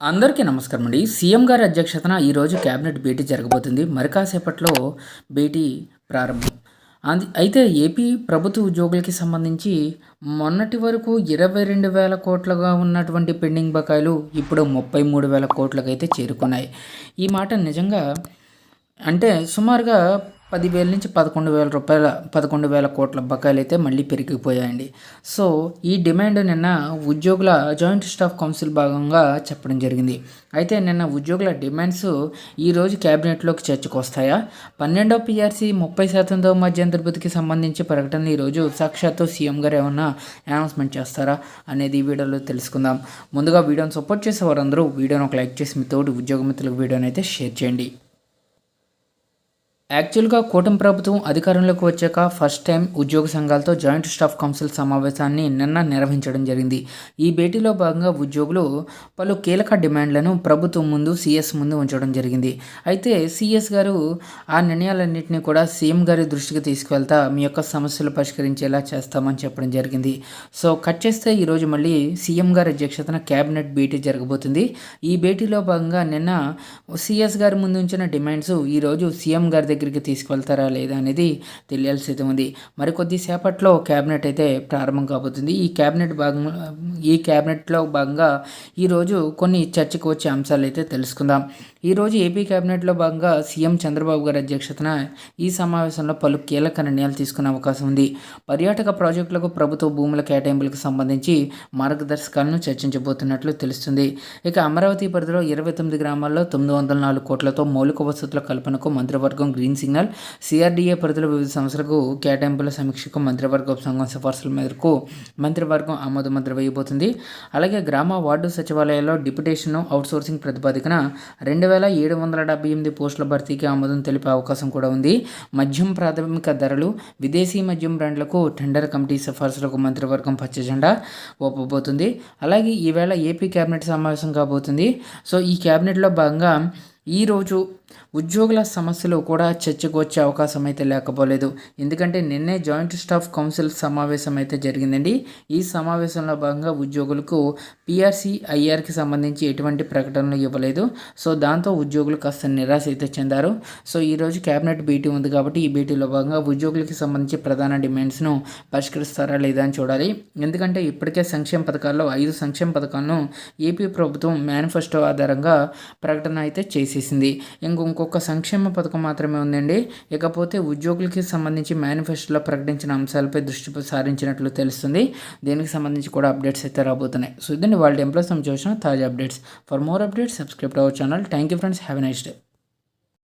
అందరికీ నమస్కారం అండి. సీఎం గారి అధ్యక్షతన ఈరోజు కేబినెట్ భేటీ జరగబోతుంది. మరి కాసేపట్లో భేటీ ప్రారంభం. అంది అయితే ఏపీ ప్రభుత్వ ఉద్యోగులకి సంబంధించి మొన్నటి వరకు ఇరవై రెండు వేల కోట్లుగా ఉన్నటువంటి పెండింగ్ బకాయిలు ఇప్పుడు ముప్పై మూడు వేల కోట్లకు అయితే చేరుకున్నాయి. ఈ మాట నిజంగా అంటే సుమారుగా పదివేల నుంచి పదకొండు వేల రూపాయల పదకొండు వేల కోట్ల బకాయిలు అయితే మళ్ళీ పెరిగిపోయాయండి. సో ఈ డిమాండ్ నిన్న ఉద్యోగుల జాయింట్ స్టాఫ్ కౌన్సిల్ భాగంగా చెప్పడం జరిగింది. అయితే నిన్న ఉద్యోగుల డిమాండ్స్ ఈరోజు క్యాబినెట్లోకి చేర్చుకొస్తాయా? పన్నెండో పిఆర్సీ ముప్పై శాతంతో మధ్యంతర బతికి సంబంధించి ప్రకటన ఈరోజు సాక్షాత్తు సీఎం గారు ఏమన్నా అనౌన్స్మెంట్ చేస్తారా అనేది ఈ వీడియోలో తెలుసుకుందాం. ముందుగా వీడియోని సపోర్ట్ చేసే వారందరూ వీడియోని ఒక లైక్ చేసి మీ తోటి ఉద్యోగ మిత్రులకు వీడియోని అయితే షేర్ చేయండి. యాక్చువల్గా కూటమి ప్రభుత్వం అధికారంలోకి వచ్చాక ఫస్ట్ టైం ఉద్యోగ సంఘాలతో జాయింట్ స్టాఫ్ కౌన్సిల్ సమావేశాన్ని నిన్న నిర్వహించడం జరిగింది. ఈ భేటీలో భాగంగా ఉద్యోగులు పలు కీలక డిమాండ్లను ప్రభుత్వం ముందు సీఎస్ ముందు ఉంచడం జరిగింది. అయితే సీఎస్ గారు ఆ నిర్ణయాలన్నింటినీ కూడా సీఎం గారి దృష్టికి తీసుకువెళ్తా మీ యొక్క సమస్యలు పరిష్కరించేలా చేస్తామని చెప్పడం జరిగింది. సో కట్ చేస్తే ఈరోజు మళ్ళీ సీఎం గారి అధ్యక్షతన కేబినెట్ భేటీ జరగబోతుంది. ఈ భేటీలో భాగంగా నిన్న సీఎస్ గారి ముందు ఉంచిన డిమాండ్స్ ఈరోజు సీఎం గారి దగ్గరికి తీసుకువెళ్తారా లేదా అనేది తెలియాల్సి ఉంది మరికొద్ది సేపట్లో క్యాబినెట్ అయితే ప్రారంభం కాబోతుంది. ఈ క్యాబినెట్ భాగం ఈ క్యాబినెట్లో భాగంగా ఈరోజు కొన్ని చర్చకు వచ్చే అంశాలు అయితే తెలుసుకుందాం. ఈరోజు ఏపీ క్యాబినెట్లో భాగంగా సీఎం చంద్రబాబు గారి అధ్యక్షతన ఈ సమావేశంలో పలు కీలక నిర్ణయాలు తీసుకునే అవకాశం ఉంది. పర్యాటక ప్రాజెక్టులకు ప్రభుత్వ భూముల కేటాయింపులకు సంబంధించి మార్గదర్శకాలను చర్చించబోతున్నట్లు తెలుస్తుంది. ఇక అమరావతి పరిధిలో ఇరవై తొమ్మిది గ్రామాల్లో తొమ్మిది వందల నాలుగు కోట్లతో మౌలిక వసతుల కల్పనకు మంత్రివర్గం గ్రీన్ సిగ్నల్ సిఆర్డీఏ పరిధిలో వివిధ సంస్థలకు కేటాయింపుల సమీక్షకు మంత్రివర్గ ఉపసంఘం సిఫార్సుల మేరకు మంత్రివర్గం ఆమోద ముద్ర వేయబోతుంది అలాగే గ్రామ వార్డు సచివాలయాల్లో డిప్యుటేషన్ అవుట్సోర్సింగ్ ప్రతిపాదికన రెండు వేల ఏడు వందల డెబ్బై ఎనిమిది పోస్టుల భర్తీకి ఆమోదం తెలిపే అవకాశం కూడా ఉంది. మద్యం ప్రాథమిక ధరలు విదేశీ మద్యం బ్రాండ్లకు టెండర్ కమిటీ సిఫార్సులకు మంత్రివర్గం పచ్చజెండా ఒప్పబోతుంది అలాగే ఈవేళ ఏపీ కేబినెట్ సమావేశం కాబోతుంది. సో ఈ కేబినెట్లో భాగంగా ఈరోజు ఉద్యోగుల సమస్యలు కూడా చర్చకు వచ్చే అవకాశం అయితే లేకపోలేదు. ఎందుకంటే నిన్నే జాయింట్ స్టాఫ్ కౌన్సిల్ సమావేశం అయితే జరిగిందండి. ఈ సమావేశంలో భాగంగా ఉద్యోగులకు పిఆర్సీ ఐఆర్కి సంబంధించి ఎటువంటి ప్రకటనలు ఇవ్వలేదు. సో దాంతో ఉద్యోగులు కాస్త నిరాశ అయితే చెందారు. సో ఈరోజు కేబినెట్ భేటీ ఉంది కాబట్టి ఈ భేటీలో భాగంగా ఉద్యోగులకి సంబంధించి ప్రధాన డిమాండ్స్ను పరిష్కరిస్తారా లేదా అని చూడాలి. ఎందుకంటే ఇప్పటికే సంక్షేమ పథకాల్లో ఐదు సంక్షేమ పథకాలను ఏపీ ప్రభుత్వం మేనిఫెస్టో ఆధారంగా ప్రకటన అయితే చేసింది. చేసేసింది ఇంకొక ఇంకొక సంక్షేమ పథకం మాత్రమే ఉందండి. ఇకపోతే ఉద్యోగులకి సంబంధించి మేనిఫెస్టోలో ప్రకటించిన అంశాలపై దృష్టి సారించినట్లు తెలుస్తుంది. దీనికి సంబంధించి కూడా అప్డేట్స్ అయితే రాబోతున్నాయి. సో ఇదండి వాళ్ళ ఎంప్లాయ్స్ చూసిన తాజా updates. For more updates subscribe our channel. Thank you friends. Have nice day.